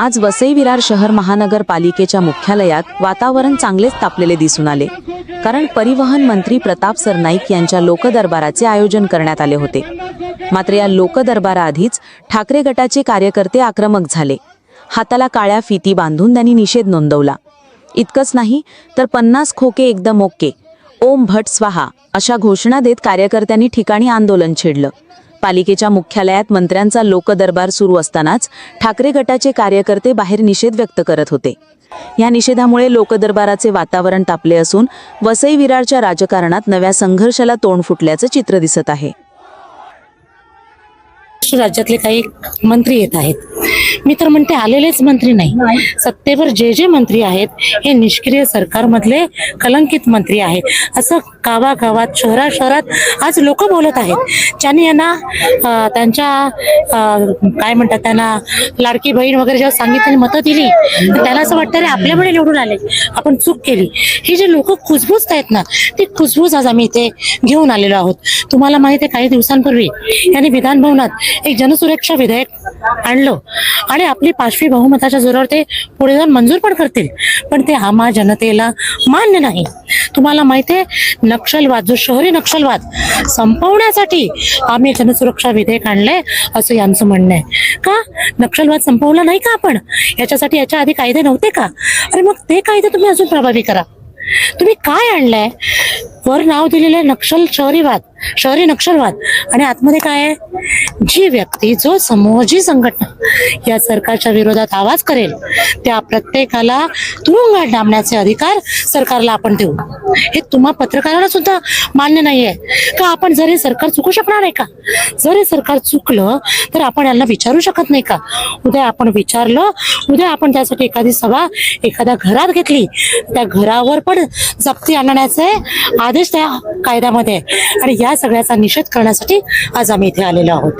आज वसई विरार शहर महानगरपालिकेच्या मुख्यालयात वातावरण चांगलेच तापलेले दिसून आले. कारण परिवहन मंत्री प्रताप सरनाईक यांच्या लोकदरबाराचे आयोजन करण्यात आले होते. मात्र या लोकदरबाराआधीच ठाकरे गटाचे कार्यकर्ते आक्रमक झाले. हाताला काळ्या फिती बांधून त्यांनी निषेध नोंदवला. इतकंच नाही तर पन्नास खोके एकदम ओके. ओम भट स्वाहा अशा घोषणा देत कार्यकर्त्यांनी ठिकाणी आंदोलन छेडलं. पालिकेच्या मुख्यालयात मंत्र्यांचा लोकदरबार सुरू असतानाच ठाकरे गटाचे कार्यकर्ते बाहेर निषेध व्यक्त करत होते. या निषेधामुळे लोकदरबाराचे वातावरण तापले असून वसई विरारच्या राजकारणात नव्या संघर्षाला तोंड फुटल्याचं चित्र दिसत आहे. महाराष्ट्र राज्यातले काही मंत्री येत आहेत. मी तर म्हणते आलेलेच मंत्री नाही. सत्तेवर जे जे मंत्री आहेत हे निष्क्रिय सरकारमधले कलंकित मंत्री आहेत. असं गावागावात शहरा शहरात आज लोक बोलत आहेत. ज्यांनी यांना त्यांच्या काय म्हणतात त्यांना लाडकी बहीण वगैरे जेव्हा सांगितलं मतं दिली त्याला असं वाटतं रे आपल्यामुळे निवडून आले. आपण चूक केली. ही जे लोक खुसबूज आहेत ना ती खुसबूज आज आम्ही इथे घेऊन आलेलो आहोत. तुम्हाला माहिती आहे काही दिवसांपूर्वी यांनी विधानभवनात एक जनसुरक्षा विधेयक आणलं. आणि आपली पाचवी बहुमताच्या जोरावर ते पुढे जाऊन मंजूर पण करतील. पण ते आम्हा जनतेला मान्य नाही. तुम्हाला माहिती आहे नक्षलवाद जो शहरी नक्षलवाद संपवण्यासाठी आम्ही जनसुरक्षा विधेयक आणलंय असं यांचं म्हणणं आहे. का? नक्षलवाद संपवला नाही का आपण? याच्यासाठी याच्या आधी कायदे नव्हते का? अरे मग ते कायदे तुम्ही अजून प्रभावी करा. तुम्ही काय आणलंय? वर नाव दिलेलं आहे नक्षल शहरीवाद शहरी नक्षलवाद. आणि आतमध्ये काय आहे? जी व्यक्ती जो समूह जी संघटना या सरकारच्या विरोधात आवाज करेल त्या प्रत्येकाला तुरुंगात डांबण्याचे अधिकार सरकारला आपण देऊ. हे तुम्हा पत्रकाराला सुद्धा मान्य नाहीये. का आपण जर हे सरकार चुकू शकणार आहे का? जर हे सरकार चुकलं तर आपण यांना विचारू शकत नाही का? उद्या आपण विचारलं उद्या आपण त्यासाठी एखादी सभा एखाद्या घरात घेतली त्या घरावर पण जप्ती आणण्याचे आदेश त्या कायद्यामध्ये. आणि या सगळ्याचा निषेध करण्यासाठी आज आम्ही इथे आलेलो आहोत.